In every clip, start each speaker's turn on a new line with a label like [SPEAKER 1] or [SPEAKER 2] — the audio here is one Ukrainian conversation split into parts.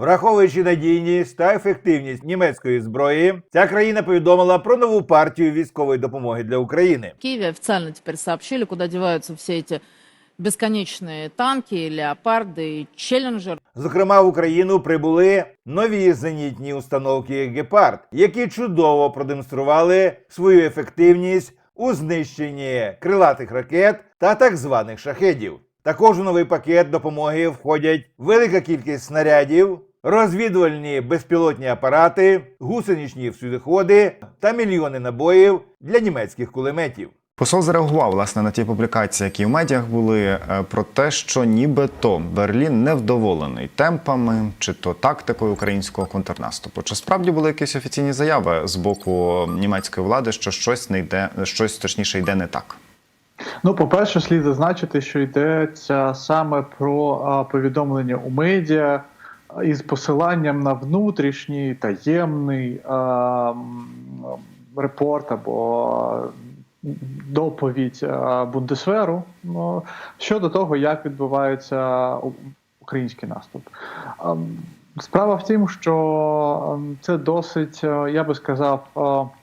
[SPEAKER 1] Враховуючи надійність та ефективність німецької зброї, ця країна повідомила про нову партію військової допомоги для України.
[SPEAKER 2] В Киеве официально теперь сообщили, куда деваются все эти бесконечные танки, леопарды и челленджер.
[SPEAKER 1] Зокрема, в Україну прибули нові зенітні установки Гепард, які чудово продемонстрували свою ефективність у знищенні крилатих ракет та так званих шахедів. Також у новий пакет допомоги входять велика кількість снарядів, розвідувальні безпілотні апарати, гусеничні всюдиходи та мільйони набоїв для німецьких кулеметів.
[SPEAKER 3] Посол зареагував власне на ті публікації, які в медіях були, е, про те, що нібито Берлін невдоволений темпами чи то тактикою українського контрнаступу. Чи справді були якісь офіційні заяви з боку німецької влади, що щось не йде, щось точніше йде не так?
[SPEAKER 4] Ну, по-перше, слід зазначити, що йдеться саме про а, повідомлення у медіа із посиланням на внутрішній таємний а, репорт або доповідь Бундесверу щодо того, як відбувається український наступ. Справа в тім, що це досить, е, я би сказав, е,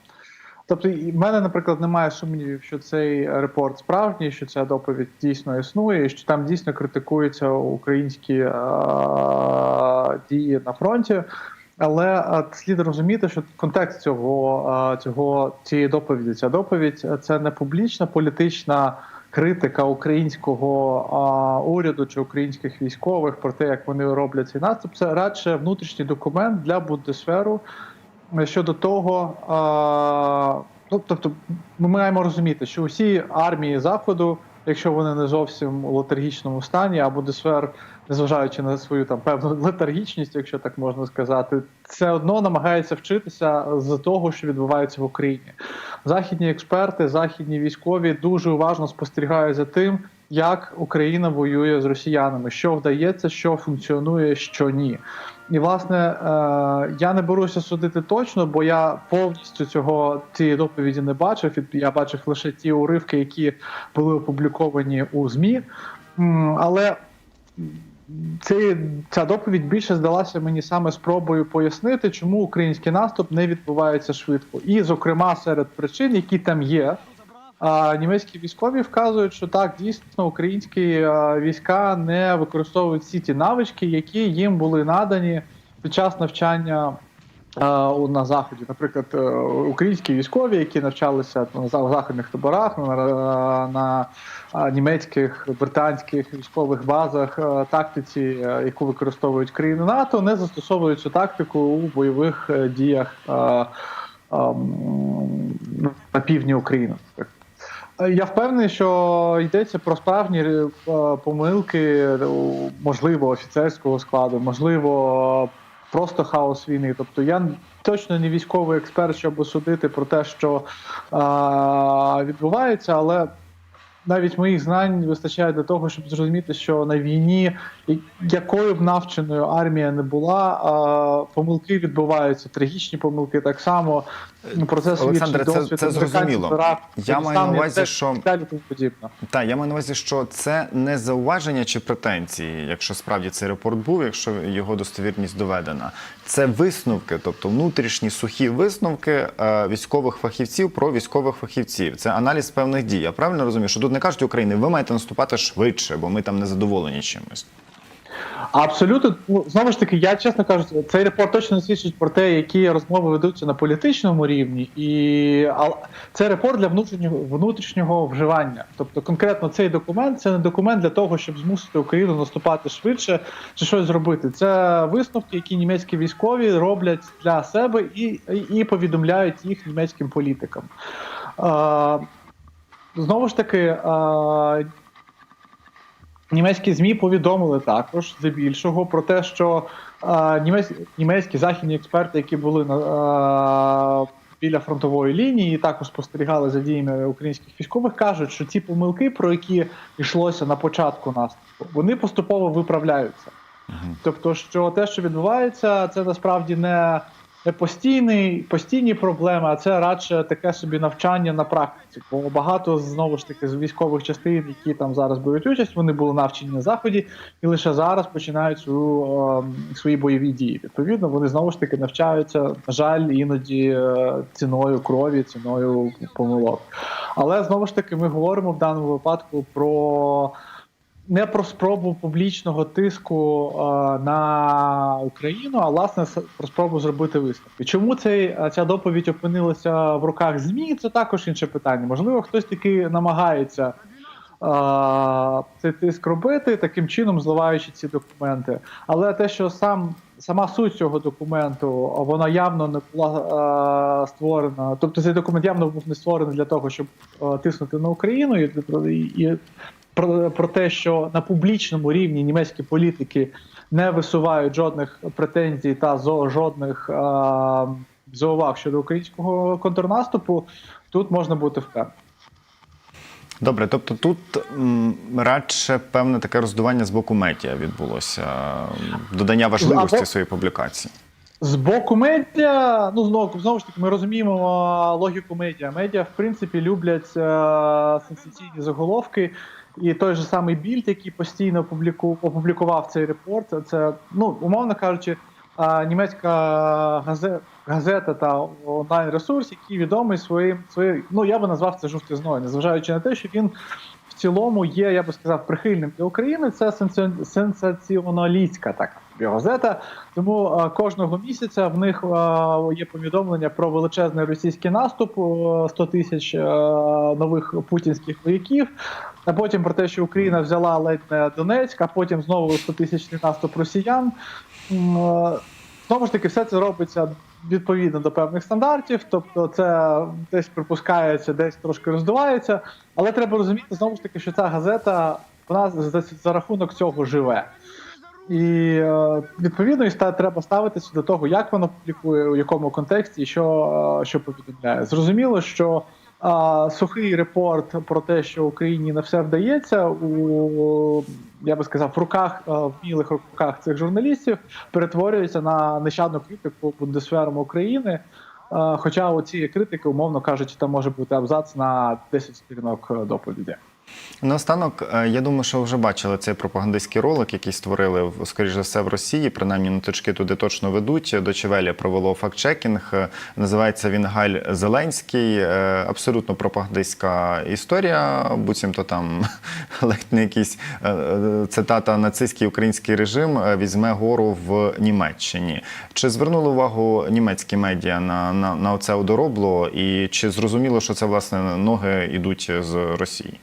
[SPEAKER 4] Тобто, в мене, наприклад, немає сумнівів, що цей репорт справжній, що ця доповідь дійсно існує, і що там дійсно критикуються українські е- дії на фронті. Але е, слід розуміти, що контекст цього, е, цього цієї доповіді, ця доповідь е, це не публічна політична критика українського уряду чи українських військових про те, як вони роблять цей наступ. Це радше внутрішній документ для Бундесверу, щодо того, ну, тобто, ми маємо розуміти, що усі армії Заходу, якщо вони не зовсім у летаргічному стані, або ДСВР, незважаючи на свою там певну летаргічність, якщо так можна сказати, все одно намагається вчитися з того, що відбувається в Україні. Західні експерти, західні військові дуже уважно спостерігають за тим, як Україна воює з росіянами, що вдається, що функціонує, що ні. І власне е, я не беруся судити точно, бо я повністю цього цієї доповіді не бачив. Я бачив лише ті уривки, які були опубліковані у ЗМІ. Але цей, ця доповідь більше здалася мені саме спробою пояснити, чому український наступ не відбувається швидко. І, зокрема, серед причин, які там є. Німецькі військові вказують, що так дійсно українські е, війська не використовують всі ті навички, які їм були надані під час навчання е, на заході. Наприклад, е, українські військові, які навчалися на за- заходних таборах, на, німецьких британських військових базах, тактиці, яку використовують країни НАТО, не застосовують цю тактику у бойових діях. ем, на півдні України. Так. Е, Я впевнений, що йдеться про справжні е, помилки, е, можливо, офіцерського складу, можливо, просто хаос війни. Тобто я точно не військовий експерт, щоб судити про те, що а, відбувається, але навіть моїх знань вистачає для того, щоб зрозуміти, що на війні, якою б навченою армія не була, а, помилки відбуваються, трагічні помилки так само. Ну, Про це
[SPEAKER 3] Олександре, це-
[SPEAKER 4] досвід
[SPEAKER 3] це зрозуміло. Я маю на увазі, що-
[SPEAKER 4] далі подібне.
[SPEAKER 3] Я маю на увазі, що це не зауваження чи претензії, якщо справді цей репорт був, якщо його достовірність доведена. Це висновки, тобто внутрішні сухі висновки е, військових фахівців про військових фахівців. Це аналіз певних дій. Я правильно розумію, що тут не кажуть Україні, ви маєте наступати швидше, бо ми там не задоволені чимось.
[SPEAKER 4] Абсолютно, ну знову ж таки, я чесно кажучи, цей репорт точно не свідчить про те, які розмови ведуться на політичному рівні, і це репорт для внутрішнього внутрішнього вживання. Тобто, конкретно цей документ це не документ для того, щоб змусити Україну наступати швидше чи щось зробити. Це висновки, які німецькі військові роблять для себе і, і повідомляють їх німецьким політикам. А, знову ж таки. А, Німецькі змі повідомили також здебільшого про те, що е, німець, німецькі західні експерти, які були на е, біля фронтової лінії, і також спостерігали за діями українських військових, кажуть, що ці помилки, про які йшлося на початку наступу, вони поступово виправляються. Тобто, що те, що відбувається, це насправді не постійний, постійні проблеми, а це радше таке собі навчання на практиці. Бо багато знову ж таки з військових частин, які там зараз беруть участь, вони були навчені на заході і лише зараз починають свою, е, свої бойові дії. Відповідно, вони знову ж таки навчаються, на жаль, іноді е, ціною крові, ціною помилок. Але знову ж таки, ми говоримо в даному випадку про. Не про спробу публічного тиску е, на Україну, а власне про спробу зробити висновки. Чому цей, е, ця доповідь опинилася в руках ЗМІ? Це також інше питання. Можливо, хтось таки намагається е, цей тиск робити, таким чином зливаючи ці документи. Але те, що сам сама суть цього документу, вона явно не була е, створена. Тобто цей документ явно був не створений для того, щоб е, тиснути на Україну і, і про, про те, що на публічному рівні німецькі політики не висувають жодних претензій та зо, жодних е, зауваг щодо українського контрнаступу, тут можна бути впевненим.
[SPEAKER 3] Добре, тобто тут м, радше певне таке роздування з боку медіа відбулося, додання важливості
[SPEAKER 4] Або-
[SPEAKER 3] своєї публікації.
[SPEAKER 4] З боку медіа, ну знову знову ж таки, ми розуміємо а, логіку медіа. Медіа, в принципі, люблять е, сенсаційні заголовки. І той же самий Більд, який постійно публіку, опублікував цей репорт, це, ну, умовно кажучи, німецька газета, та онлайн-ресурс, який відомий своїм своїм, ну я би назвав це жовтизною, незважаючи на те, що він в цілому є, я би сказав, прихильним для України. Це сенсаціоналістська така газета. Тому кожного місяця в них є повідомлення про величезний російський наступ, е, 100 тисяч нових путінських вояків. А потім про те, що Україна взяла ледь не Донецьк, а потім знову 100 тисячний наступ росіян. Е, Знову ж таки, все це робиться відповідно до певних стандартів, тобто це десь припускається, десь трошки роздувається. Але треба розуміти знову ж таки, що ця газета вона за, за рахунок цього живе. І е, відповідно і треба ставитися до того, як воно публікує, у якому контексті і що, е, що повідомляє. Зрозуміло, що е, сухий репорт про те, що Україні не все вдається, у я би сказав, в руках е, вмілих руках цих журналістів перетворюється на нещадну критику бундесферами України. Е, Хоча у цієї критики, умовно кажучи, там може бути абзац на 10 сторінок доповіді.
[SPEAKER 3] Наостанок, е, я думаю, що вже бачили цей пропагандистський ролик, який створили скоріш за все в Росії. Принаймні нотички туди точно ведуть. Дочевелі провело фактчекінг. Е, Називається він Галь Зеленський. Е, Абсолютно пропагандистська історія. Буцімто там ледь якийсь цитата нацистський український режим візьме гору в Німеччині. Чи звернули увагу німецькі медіа на, на, на оце одоробло? І чи зрозуміло, що це власне ноги йдуть з Росії?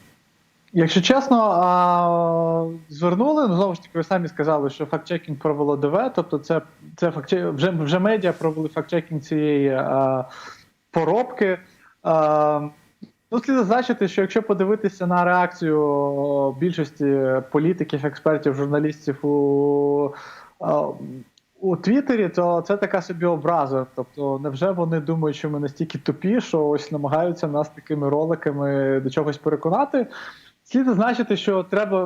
[SPEAKER 4] Якщо чесно, а, звернули, ну знову ж таки, ви самі сказали, що фактчекінг провело ДВ, тобто це, це фактче- вже, вже медіа провели фактчекінг цієї а, поробки. А, ну, слід зазначити, що якщо подивитися на реакцію більшості політиків, експертів, журналістів у, а, у Твіттері, то це така собі образа. Тобто, невже вони думають, що ми настільки тупі, що ось намагаються нас такими роликами до чогось переконати? Слід зазначити, що треба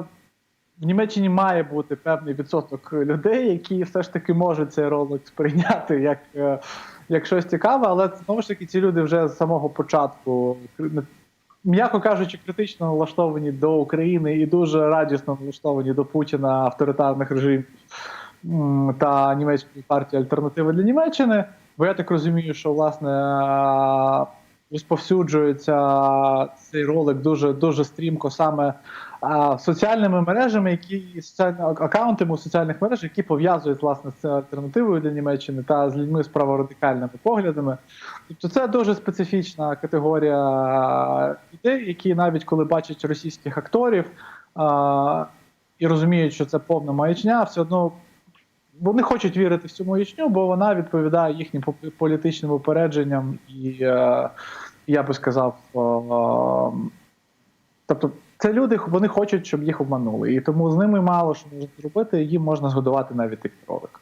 [SPEAKER 4] в Німеччині має бути певний відсоток людей, які все ж таки можуть цей ролик сприйняти як, е, як щось цікаве, але знову ж таки ці люди вже з самого початку, м'яко кажучи, критично налаштовані до України і дуже радісно налаштовані до Путіна авторитарних режимів та німецької партії Альтернатива для Німеччини. Бо я так розумію, що власне розповсюджується цей ролик дуже дуже стрімко саме а, соціальними мережами, які акаунтами у соціальних мережах, які пов'язують власне з альтернативою для Німеччини та з людьми з праворадикальними поглядами. Тобто це дуже специфічна категорія людей, які навіть коли бачать російських акторів а, і розуміють, що це повна маячня, все одно. Вони хочуть вірити в цю маячню, бо вона відповідає їхнім по- політичним упередженням, і е, я би сказав, е, тобто це люди, вони хочуть, щоб їх обманули, і тому з ними мало що можна зробити. Їм можна згодувати навіть такий ролик.